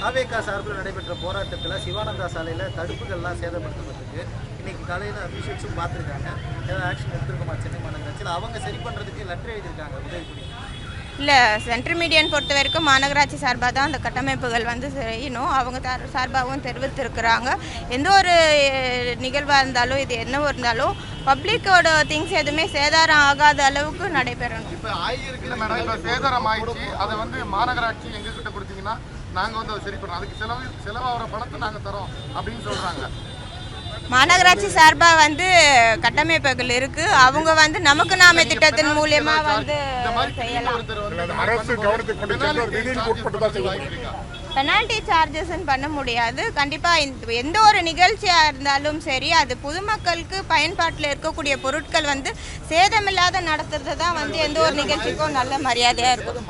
தாவேகா சார்பில் நடைபெற்ற போராட்டத்தில் சிவானந்தா சாலையில் தடுப்புகள்லாம் சேதப்படுத்தப்பட்டிருக்கு. இன்னைக்கு காலையில் அபிஷேக்ஸும் பார்த்துருக்காங்க. ஏதாவது ஆக்ஷன் எடுத்துருக்கோமா சென்னை மாநகராட்சியில்? அவங்க சரி பண்ணுறதுக்கு லெட்டர் எழுதியிருக்காங்க உதவிக்குடி இல்லை சென்ட்ரல் மீடியன் பொறுத்த வரைக்கும் மாநகராட்சி சார்பாக தான் அந்த கட்டமைப்புகள் வந்து செய்யணும். அவங்க தார் சார்பாகவும் தெரிவித்திருக்கிறாங்க. எந்த ஒரு நிகழ்வாக இருந்தாலும் இது என்னவோ இருந்தாலும் பப்ளிக்கோட திங்ஸ் எதுவுமே சேதாரம் ஆகாத அளவுக்கு நடைபெறணும். இப்போ ஆயிருக்கு மேடம் இப்போ சேதாரம் ஆயிடுச்சு. அதை வந்து மாநகராட்சி எங்ககிட்ட கொடுத்தீங்கன்னா நாங்கள் வந்து அதை சரி பண்ணுறோம் அதுக்கு செலவு செலவாகிற பணத்தை நாங்கள் தரோம் அப்படின்னு சொல்கிறாங்க மாநகராட்சி சார்பாக வந்து கட்டமைப்புகள் இருக்கு. அவங்க வந்து நமக்கு நாம திட்டத்தின் மூலியமா வந்து. பெனால்டி சார்ஜஸ்ன்னு பண்ண முடியாது. கண்டிப்பாக எந்த ஒரு நிகழ்ச்சியாக இருந்தாலும் சரி அது பொதுமக்களுக்கு பயன்பாட்டில் இருக்கக்கூடிய பொருட்கள் வந்து சேதமில்லாத நடத்துறது தான் வந்து எந்த ஒரு நிகழ்ச்சிக்கும் நல்ல மரியாதையாக இருக்கும்.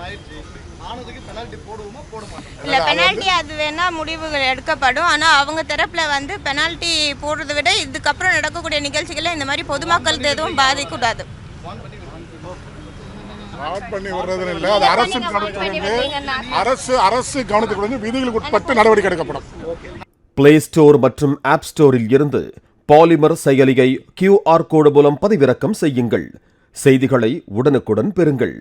ஆயிடுச்சு ஆனதுக்கு பெனால்ட்டி போடுவோமா போட மாட்டோம். இல்லை பெனால்ட்டி அது வேணால் முடிவுகள் எடுக்கப்படும். ஆனால் அவங்க தரப்பில் வந்து பெனால்ட்டி போடுறதை விட இதுக்கப்புறம் நடக்கக்கூடிய நிகழ்ச்சிகளை இந்த மாதிரி பொதுமக்களுக்கு எதுவும் பாதிக்கூடாது பண்ணி வர்றதுல இல்லை. அது அரசு கவனத்துக்கு அரசு அரசு கவனத்துக்கு வந்து விதிகளுக்கு உட்பட்டு நடவடிக்கை எடுக்கப்படும். பிளே ஸ்டோர் மற்றும் ஆப் ஸ்டோரில் இருந்து பாலிமர் செயலியை கியூஆர் கோடு மூலம் பதிவிறக்கம் செய்யுங்கள். செய்திகளை உடனுக்குடன் பெறுங்கள்.